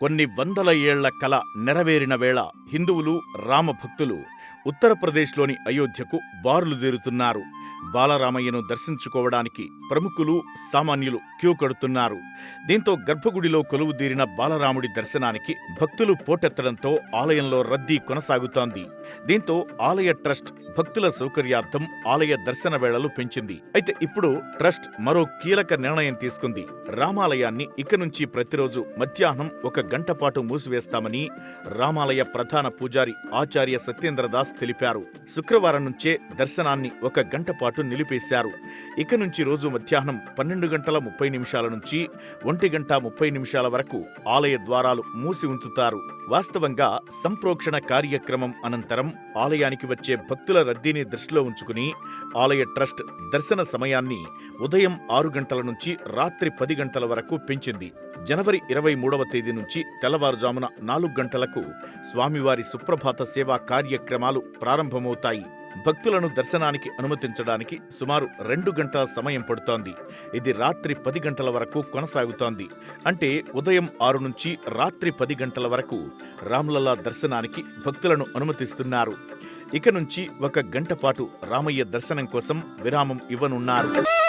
కొన్ని వందల ఏళ్ళ కల నెరవేరిన వేళ హిందువులు రామభక్తులు ఉత్తరప్రదేశ్లోని అయోధ్యకు బారులు దేరుతున్నారు. బాలరామయ్యను దర్శించుకోవడానికి ప్రముఖులు సామాన్యులు క్యూ కడుతున్నారు. దీంతో గర్భగుడిలో కొలువుదీరిన బాలరాముడి దర్శనానికి భక్తులు పోటెత్తడంతో ఆలయంలో రద్దీ కొనసాగుతోంది. దీంతో ఆలయ ట్రస్ట్ భక్తుల సౌకర్యార్థం ఆలయ దర్శన వేళలు పెంచింది. అయితే ఇప్పుడు ట్రస్ట్ మరో కీలక నిర్ణయం తీసుకుంది. రామాలయాన్ని ఇక నుంచి ప్రతిరోజు మధ్యాహ్నం ఒక గంట పాటు మూసివేస్తామని రామాలయ ప్రధాన పూజారి ఆచార్య సత్యేంద్రదాస్ తెలిపారు. శుక్రవారం నుంచే దర్శనాన్ని ఒక గంట పాటు నిలిపేశారు. ఇక నుంచి రోజు మధ్యాహ్నం పన్నెండు గంటల ముప్పై నిమిషాల నుంచి ఒంటి గంట ముప్పై నిమిషాల వరకు ఆలయ ద్వారాలు మూసి ఉంచుతారు. వాస్తవంగా సంప్రోక్షణ కార్యక్రమం అనంతరం ఆలయానికి వచ్చే భక్తుల రద్దీని దృష్టిలో ఉంచుకుని ఆలయ ట్రస్ట్ దర్శన సమయాన్ని ఉదయం ఆరు గంటల నుంచి రాత్రి పది గంటల వరకు పెంచింది. జనవరి ఇరవై మూడవ తేదీ నుంచి తెల్లవారుజామున నాలుగు గంటలకు స్వామివారి సుప్రభాత సేవా కార్యక్రమాలు ప్రారంభమవుతాయి. భక్తులను దర్శనానికి అనుమతించడానికి సుమారు రెండు గంటల సమయం పడుతోంది. ఇది రాత్రి పది గంటల వరకు కొనసాగుతోంది. అంటే ఉదయం ఆరు నుంచి రాత్రి పది గంటల వరకు రామ్లలా దర్శనానికి భక్తులను అనుమతిస్తున్నారు. ఇక నుంచి ఒక గంట పాటు రామయ్య దర్శనం కోసం విరామం ఇవ్వనున్నారు.